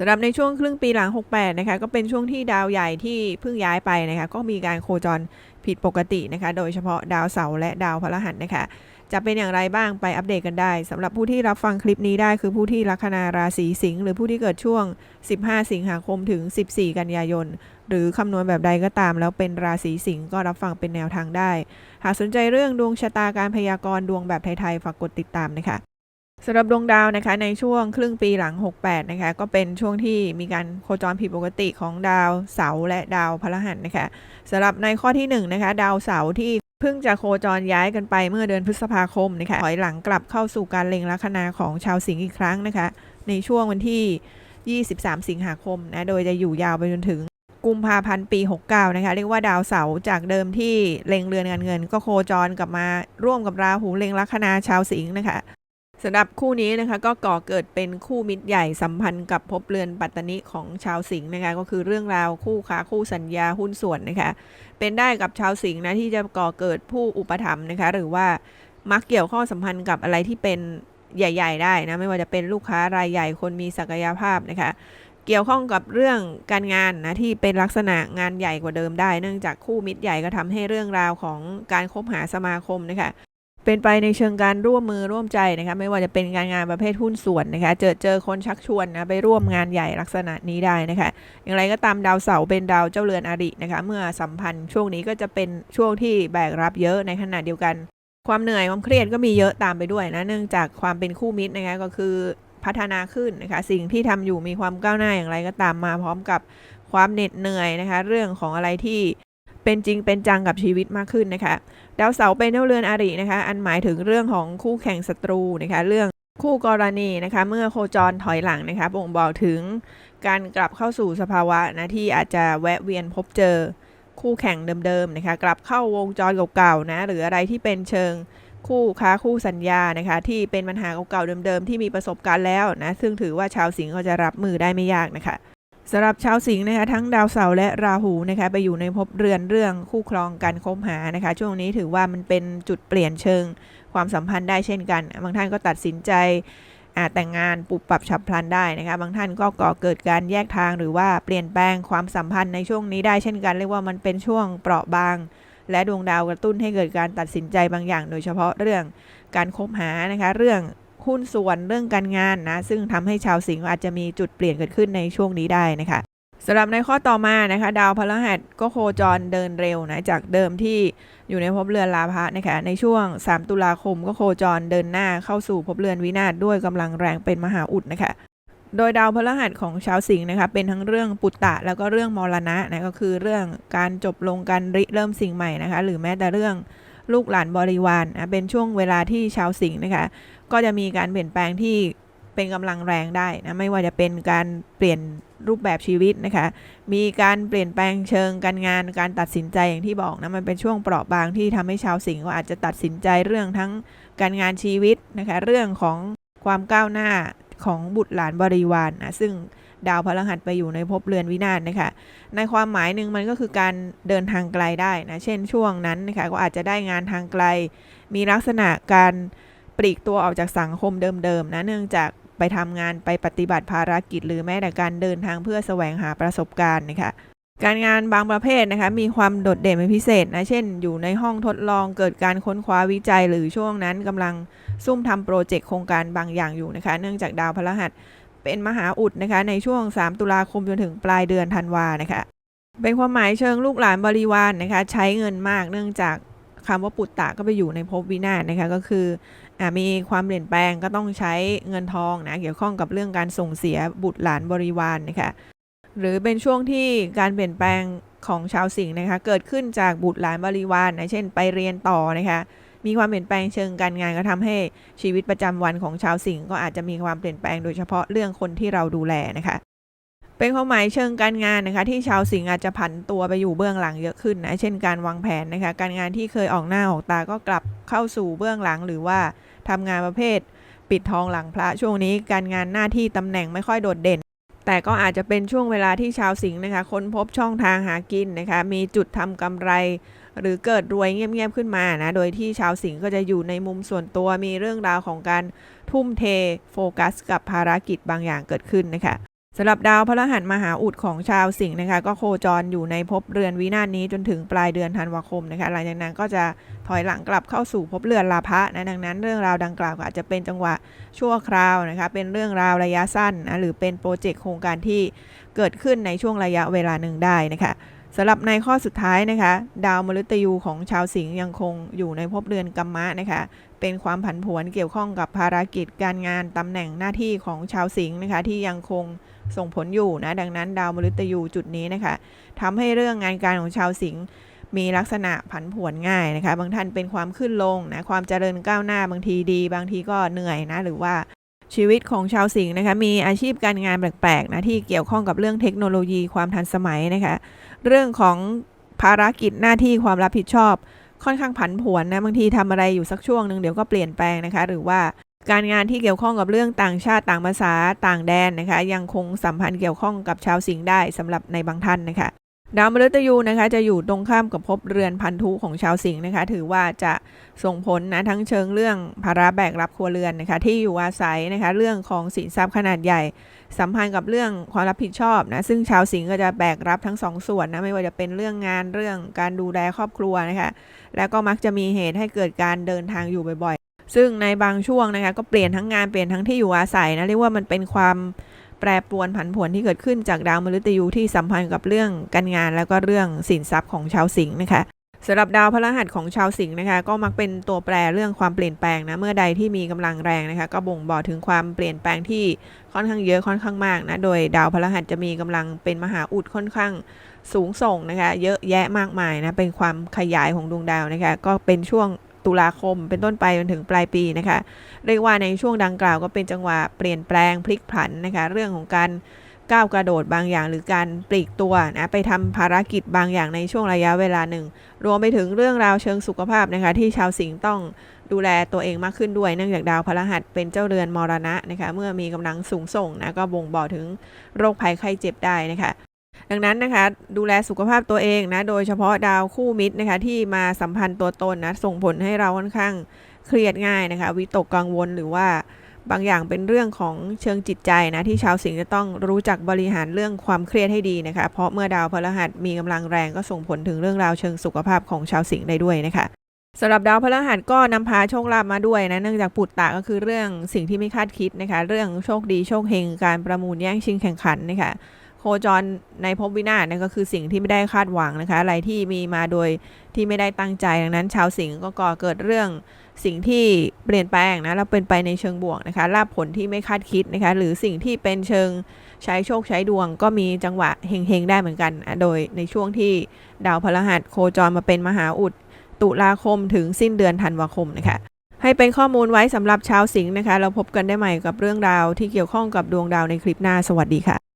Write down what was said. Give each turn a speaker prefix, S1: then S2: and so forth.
S1: สำหรับในช่วงครึ่งปีหลัง 68 นะคะ ก็เป็นช่วงที่ดาวใหญ่ที่เพิ่งย้ายไปนะคะ ก็มีการโคจรผิดปกตินะคะ โดยเฉพาะดาวเสาร์และดาวพฤหัสนะคะ จะเป็นอย่างไรบ้างไปอัปเดตกันได้สำหรับผู้ที่รับฟังคลิปนี้ได้คือผู้ที่ลัคนาราศีสิงห์หรือผู้ที่เกิดช่วง 15 สิงหาคมถึง 14 กันยายน หรือคำนวณแบบใดก็ตาม แล้วเป็นราศีสิงห์ก็รับฟังเป็นแนวทางได้ หากสนใจเรื่องดวงชะตาการพยากรณ์ดวงแบบไทยๆฝากกดติดตามนะคะ สำหรับดวงดาวนะคะในช่วงครึ่งปีหลัง 68 นะคะ ก็เป็นช่วงที่มีการโคจรผิดปกติของดาวเสาร์และดาวพฤหัสนะคะสำหรับในข้อที่1นะคะดาวเสาร์ที่เพิ่งจะโคจรย้ายกันไปเมื่อเดือนพฤษภาคมนะคะถอยหลังกลับเข้าสู่การเล็งลัคนาของชาวสิงห์อีกครั้งนะคะ ในช่วงวันที่ 23 สิงหาคมนะโดยจะอยู่ยาวไปจนถึงกุมภาพันธ์ปี 69 นะคะ เรียกว่าดาวเสาร์จากเดิมที่เล็งเรือนการเงิน ก็โคจรกลับมาร่วมกับราหูเล็งลัคนาชาวสิงห์นะคะ สำหรับคู่นี้นะคะก็ก่อเกิดเป็นคู่มิตรใหญ่สัมพันธ์กับภพเรือนปัตตนิของชาวสิงห์นะคะก็คือเรื่องราวคู่ค้าคู่สัญญาหุ้นส่วนนะคะเป็นได้กับชาวสิงห์นะที่จะก่อเกิดผู้อุปถัมภ์นะคะหรือว่ามักเกี่ยวข้องสัมพันธ์กับอะไรที่เป็นใหญ่ ๆ ได้นะไม่ว่าจะเป็นลูกค้ารายใหญ่คนมีศักยภาพนะคะเกี่ยวข้องกับเรื่องการงานนะที่เป็นลักษณะงานใหญ่กว่าเดิมได้ เนื่องจากคู่มิตรใหญ่ก็ทำให้เรื่องราวของการคบหาสมาคมนะคะ เป็นไปในเชิงการร่วมมือร่วมใจนะคะไม่ว่าจะเป็นการงานประเภทหุ้นส่วนนะคะเจอเจอคนชักชวนนะไปร่วมงานใหญ่ลักษณะนี้ได้นะคะอย่างไรก็ตามดาวเสาร์เป็นดาวเจ้าเรือนอรินะคะเมื่อสัมพันธ์ช่วงนี้ก็จะเป็นช่วงที่แบกรับเยอะในขณะเดียวกัน ความเหนื่อยความเครียดก็มีเยอะตามไปด้วยนะเนื่องจากความเป็นคู่มิตรนะคะก็คือพัฒนาขึ้นนะคะสิ่งที่ทำอยู่มีความก้าวหน้าอย่างไรก็ตามมาพร้อมกับความเหน็ดเหนื่อยนะคะเรื่องของอะไรที่ เป็นจริงเป็นจังกับชีวิตมากขึ้นนะคะดาวเสาร์เป็นเจ้าเรือนอรินะคะ อันหมายถึงเรื่องของคู่แข่งศัตรูนะคะเรื่องคู่กรณีนะคะเมื่อโคจรถอยหลังนะคะบ่งบอกถึงการกลับเข้าสู่สภาวะนะที่อาจจะแวะเวียนพบเจอคู่แข่งเดิมๆนะคะกลับเข้าวงจรเก่าๆนะหรืออะไรที่เป็นเชิงคู่ค้าคู่สัญญานะคะที่เป็นปัญหาเก่าๆเดิมๆที่มีประสบการณ์แล้วนะซึ่งถือว่าชาวสิงห์ก็จะรับมือได้ไม่ยากนะคะ สำหรับชาวสิงห์นะคะทั้งดาวเสาร์และราหูนะคะไปอยู่ในภพเรือนเรื่องคู่ครองกันคบหานะคะช่วงนี้ถือว่ามันเป็นจุดเปลี่ยนเชิงความสัมพันธ์ได้เช่นกัน บางท่านก็ตัดสินใจอ่าแต่งงานปรับปรับฉับพลันได้นะคะบางท่านก็ก่อเกิดการแยกทางหรือว่าเปลี่ยนแปลงความสัมพันธ์ในช่วงนี้ได้เช่นกัน เรียกว่ามันเป็นช่วงเปราะบาง และดวงดาวกระตุ้นให้เกิดการตัดสินใจบางอย่าง โดยเฉพาะเรื่องการคบหานะคะเรื่อง หุ้นส่วนเรื่องการงานนะ ซึ่งทำให้ชาวสิงห์อาจจะมีจุดเปลี่ยนเกิดขึ้นในช่วงนี้ได้นะคะสำหรับในข้อต่อมานะคะ ดาวพฤหัสก็โคจรเดินเร็วนะจากเดิมที่อยู่ในภพเรือนลาภะนะคะในช่วง 3 ตุลาคมก็โคจรเดินหน้าเข้าสู่ภพเรือนวินาศด้วยกำลังแรงเป็นมหาอุดนะคะโดยดาวพฤหัสของชาวสิงห์นะคะเป็นทั้งเรื่องปุตตะแล้วก็เรื่องมรณะนะก็คือเรื่องการจบลงการริเริ่มสิ่งใหม่นะคะหรือแม้แต่เรื่อง ลูกหลานบริวารนนะเป็นช่วงเวลาที่ชาวสิงห์นะคะ ก็จะมีการเปลี่ยนแปลงที่เป็นกำลังแรงได้นะไม่ว่าจะเป็นการเปลี่ยนรูปแบบชีวิตนะคะ มีการเปลี่ยนแปลงเชิงการงานการตัดสินใจอย่างที่บอกนะมันเป็นช่วงเปราะบางที่ทำให้ชาวสิงห์ก็อาจจะตัดสินใจเรื่องทั้งการงานชีวิตนะคะ เรื่องของความก้าวหน้าของบุตรหลานบริวารนนะซึ่ง ดาวพฤหัสไปอยู่ในภพเรือนวินาศนะคะ ในความหมายหนึ่งมันก็คือการเดินทางไกลได้นะ เช่นช่วงนั้นนะคะก็อาจจะได้งานทางไกล มีลักษณะการปลีกตัวออกจากสังคมเดิมๆนะเนื่องจากไปทำงานไปปฏิบัติภารกิจ หรือแม้แต่การเดินทางเพื่อแสวงหาประสบการณ์นะคะการงานบางประเภทนะคะมีความโดดเด่นเป็นพิเศษนะ เช่น อยู่ในห้องทดลองเกิดการค้นคว้าวิจัย หรือช่วงนั้นกำลังซุ่มทำโปรเจกต์โครงการบางอย่างอยู่นะคะ เนื่องจากดาวพฤหัส เป็นมหาอุดนะคะ ในช่วง 3 ตุลาคมจนถึงปลายเดือนธันวานะคะ เป็นความหมายเชิงลูกหลานบริวารนนะคะ ใช้เงินมากเนื่องจากคำว่าปุตตะก็ไปอยู่ในภพวินาศนะคะก็คืออมีความเปลี่ยนแปลงก็ต้องใช้เงินทองนะเกี่ยวข้องกับเรื่องการส่งเสียบุตรหลานบริวารนนะคะหรือเป็นช่วงที่การเปลี่ยนแปลงของชาวสิงห์นะคะ เกิดขึ้นจากบุตรหลานบริวารนนะเช่นไปเรียนต่อนะคะ มีความเปลี่ยนแปลงเชิงการงานก็ทำให้ชีวิตประจำวันของชาวสิงห์ก็อาจจะมีความเปลี่ยนแปลงโดยเฉพาะเรื่องคนที่เราดูแลนะคะ เป็นความหมายเชิงการงานนะคะ ที่ชาวสิงห์อาจจะผันตัวไปอยู่เบื้องหลังเยอะขึ้นนะเช่นการวางแผนนะคะ การงานที่เคยออกหน้าออกตาก็กลับเข้าสู่เบื้องหลังหรือว่าทำงานประเภท ปิดทองหลังพระช่วงนี้ การงานหน้าที่ตำแหน่งไม่ค่อยโดดเด่นแต่ก็อาจจะเป็นช่วงเวลาที่ชาวสิงห์นะคะ ค้นพบช่องทางหากินนะคะ มีจุดทำกำไร หรือเกิดรวยเงียบๆขึ้นมานะโดยที่ชาวสิงห์ก็จะอยู่ในมุมส่วนตัวมีเรื่องราวของการทุ่มเทโฟกัส กับภารกิจบางอย่างเกิดขึ้นนะคะสำหรับดาวพฤหัสมหาอุดของชาวสิงห์นะคะ ก็โคจรอยู่ในภพเรือนวินาศนี้จนถึงปลายเดือนธันวาคมนะคะหลังจากนั้นก็จะถอยหลังกลับเข้าสู่ภพเรือนลาภะนะดังนั้นเรื่องราวดังกล่าวก็อาจจะเป็นจังหวะชั่วคราวนะคะ เป็นเรื่องราวระยะสั้นนะหรือเป็นโปรเจกต์โครงการที่เกิดขึ้นในช่วงระยะเวลาหนึ่งได้นะคะ สำหรับในข้อสุดท้ายนะคะ ดาวมฤตยูของชาวสิงห์ยังคงอยู่ในภพเรือนกัมมะนะคะ เป็นความผันผวนเกี่ยวข้องกับภารกิจการงานตำแหน่งหน้าที่ของชาวสิงห์นะคะ ที่ยังคงส่งผลอยู่นะดังนั้น ดาวมฤตยูจุดนี้นะคะทำให้เรื่องงานการของชาวสิงห์มีลักษณะผันผวนง่ายนะคะ บางท่านเป็นความขึ้นลงนะความเจริญก้าวหน้าบางทีดี บางทีก็เหนื่อยนะหรือว่าชีวิตของชาวสิงห์นะคะมีอาชีพการงานแปลกๆนะที่เกี่ยวข้องกับเรื่องเทคโนโลยีความทันสมัยนะคะ เรื่องของภารกิจหน้าที่ความรับผิดชอบ ค่อนข้างผันผวนนะบางทีทำอะไรอยู่สักช่วงหนึ่งเดี๋ยวก็เปลี่ยนแปลงนะคะ หรือว่าการงานที่เกี่ยวข้องกับเรื่องต่างชาติต่างภาษาต่างแดนนะคะ ยังคงสัมพันธ์เกี่ยวข้องกับชาวสิงห์ได้สำหรับในบางท่านนะคะ ดาวมฤตยูนะคะจะอยู่ตรงข้ามกับภพเรือนพันธุของชาวสิงห์นะคะ ถือว่าจะส่งผลนะทั้งเชิงเรื่องภาระแบกรับครัวเรือนนะคะ ที่อยู่อาศัยนะคะ เรื่องของสินทรัพย์ขนาดใหญ่ สัมพันธ์กับเรื่องความรับผิดชอบนะซึ่งชาวสิงห์ก็จะแบกรับทั้งสองส่วนนะไม่ว่าจะเป็นเรื่องงานเรื่องการดูแลครอบครัวนะคะแล้วก็มักจะมีเหตุให้เกิดการเดินทางอยู่บ่อยๆ ซึ่งในบางช่วงนะคะก็เปลี่ยนทั้งงานเปลี่ยนทั้งที่อยู่อาศัยนะเรียกว่ามันเป็นความ แปรปรวนผันผวนที่เกิดขึ้นจากดาวมฤตยูที่สัมพันธ์กับเรื่องการงานแล้วก็เรื่องสินทรัพย์ของชาวสิงห์นะคะสำหรับดาวพฤหัสของชาวสิงห์นะคะก็มักเป็นตัวแปรเรื่องความเปลี่ยนแปลงนะเมื่อใดที่มีกำลังแรงนะคะก็บ่งบอกถึงความเปลี่ยนแปลงที่ค่อนข้างเยอะค่อนข้างมากนะโดยดาวพฤหัสจะมีกำลังเป็นมหาอุดค่อนข้างสูงส่งนะคะเยอะแยะมากมายนะเป็นความขยายของดวงดาวนะคะก็เป็นช่วง ตุลาคมเป็นต้นไปจนถึงปลายปีนะคะ เรียกว่าในช่วงดังกล่าวก็เป็นจังหวะเปลี่ยนแปลงพลิกผันนะคะ เรื่องของการก้าวกระโดดบางอย่างหรือการปลีกตัวนะไปทำภารกิจบางอย่างในช่วงระยะเวลาหนึ่ง รวมไปถึงเรื่องราวเชิงสุขภาพนะคะ ที่ชาวสิงห์ต้องดูแลตัวเองมากขึ้นด้วยเนื่องจากดาวพฤหัสเป็นเจ้าเรือนมรณะนะคะ เมื่อมีกำลังสูงส่งนะก็บ่งบอกถึงโรคภัยไข้เจ็บได้นะคะ ดังนั้นนะคะดูแลสุขภาพตัวเองนะโดยเฉพาะดาวคู่มิตรนะคะที่มาสัมพันธ์ตัวตนนะส่งผลให้เราค่อนข้างเครียดง่ายนะคะวิตกกังวลหรือว่าบางอย่างเป็นเรื่องของเชิงจิตใจนะที่ชาวสิงห์จะต้องรู้จักบริหารเรื่องความเครียดให้ดีนะคะ เพราะเมื่อดาวพฤหัสมีกำลังแรงก็ส่งผลถึงเรื่องราวเชิงสุขภาพของชาวสิงห์ได้ด้วยนะคะสำหรับดาวพฤหัสก็นำพาโชคลาภมาด้วยนะเนื่องจากปุตตะก็คือเรื่องสิ่งที่ไม่คาดคิดนะคะ เรื่องโชคดีโชคเฮงการประมูลแย่งชิงแข่งขันนะคะ โคจรในภพวินาศนั่นก็คือสิ่งที่ไม่ได้คาดหวังนะคะ อะไรที่มีมาโดยที่ไม่ได้ตั้งใจดังนั้น ชาวสิงห์ก็ก่อเกิดเรื่องสิ่งที่เปลี่ยนแปลงนะแล้วเป็นไปในเชิงบวกนะคะลาบผลที่ไม่คาดคิดนะคะ หรือสิ่งที่เป็นเชิงใช้โชคใช้ดวง ก็มีจังหวะเฮงๆได้เหมือนกัน โดยในช่วงที่ดาวพฤหัสโคจรมาเป็นมหาอุด ตุลาคมถึงสิ้นเดือนธันวาคมนะคะให้เป็นข้อมูลไว้สำหรับชาวสิงห์นะคะ เราพบกันได้ใหม่กับเรื่องราวที่เกี่ยวข้องกับดวงดาวในคลิปหน้าสวัสดีค่ะ